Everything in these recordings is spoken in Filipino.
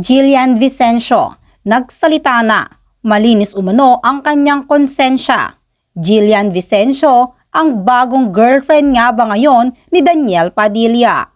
Jillian Vicencio, nagsalita na, malinis umano ang kanyang konsensya. Jillian Vicencio, ang bagong girlfriend nga ba ngayon ni Daniel Padilla?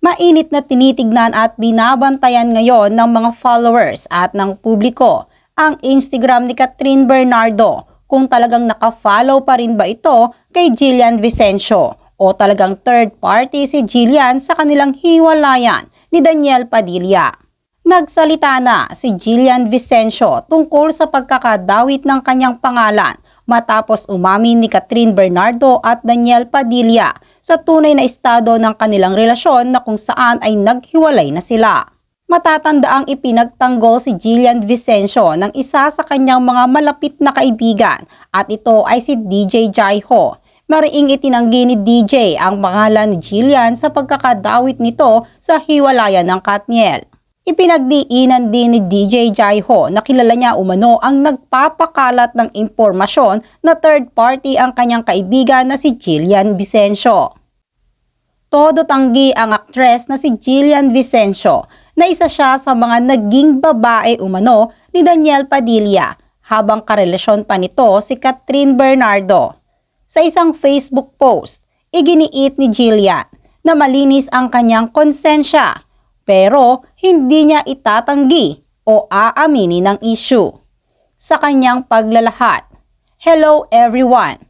Mainit na tinitignan at binabantayan ngayon ng mga followers at ng publiko ang Instagram ni Catherine Bernardo kung talagang nakafollow pa rin ba ito kay Jillian Vicencio o talagang third party si Jillian sa kanilang hiwalayan ni Daniel Padilla. Nagsalita na si Jillian Vicencio tungkol sa pagkakadawit ng kanyang pangalan matapos umamin ni Catherine Bernardo at Daniel Padilla sa tunay na estado ng kanilang relasyon na kung saan ay naghiwalay na sila. Matatanda ang ipinagtanggol si Jillian Vicencio ng isa sa kanyang mga malapit na kaibigan at ito ay si DJ Jaiho. Mariing itinanggi ni DJ ang pangalan ni Jillian sa pagkakadawit nito sa hiwalayan ng Katniel. Ipinagdiinan din ni DJ Jaiho na kilala niya umano ang nagpapakalat ng impormasyon na third party ang kanyang kaibigan na si Jillian Vicencio. Todo tanggi ang aktres na si Jillian Vicencio na isa siya sa mga naging babae umano ni Daniel Padilla habang karelasyon pa nito si Catherine Bernardo. Sa isang Facebook post, iginiit ni Jillian na malinis ang kanyang konsensya pero hindi niya itatanggi o aaminin ng issue. Sa kanyang paglalahat, Hello everyone!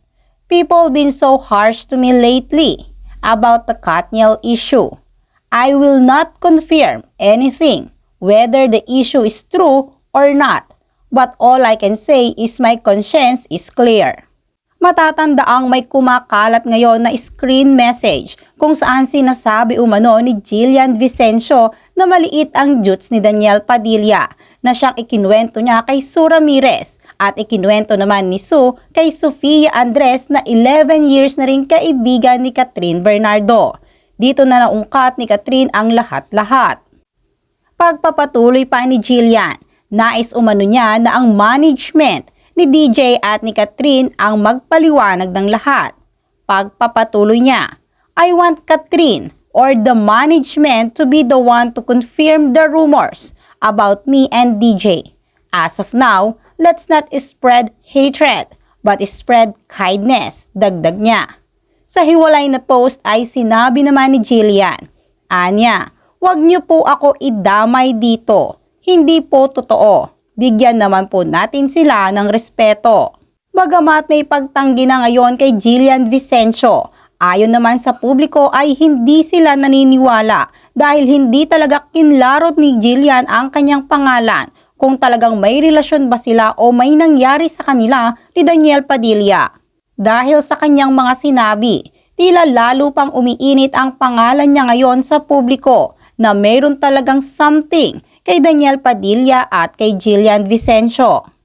People been so harsh to me lately about the Katniel issue. I will not confirm anything, whether the issue is true or not. But all I can say is my conscience is clear. Matatanda ang may kumakalat ngayon na screen message kung saan sinasabi umano ni Jillian Vicencio na maliit ang jutes ni Daniel Padilla na siyang ikinuwento niya kay Sue Ramirez at ikinuwento naman ni Sue kay Sofia Andres na 11 years na rin kaibigan ni Catherine Bernardo. Dito na naungkat ni Catherine ang lahat-lahat. Pagpapatuloy pa ni Jillian, nais umano niya na ang management ni DJ at ni Catherine ang magpaliwanag ng lahat. Pagpapatuloy niya, I want Catherine or the management to be the one to confirm the rumors about me and DJ. As of now, let's not spread hatred, but spread kindness, dagdag niya. Sa hiwalay na post ay sinabi naman ni Jillian, Anya, wag niyo po ako idamay dito. Hindi po totoo. Bigyan naman po natin sila ng respeto. Bagamat may pagtanggi na ngayon kay Jillian Vicencio, ayon naman sa publiko ay hindi sila naniniwala dahil hindi talaga kinlarot ni Jillian ang kanyang pangalan kung talagang may relasyon ba sila o may nangyari sa kanila ni Daniel Padilla. Dahil sa kanyang mga sinabi, tila lalo pang umiinit ang pangalan niya ngayon sa publiko na mayroon talagang something kay Daniel Padilla at kay Jillian Vicencio.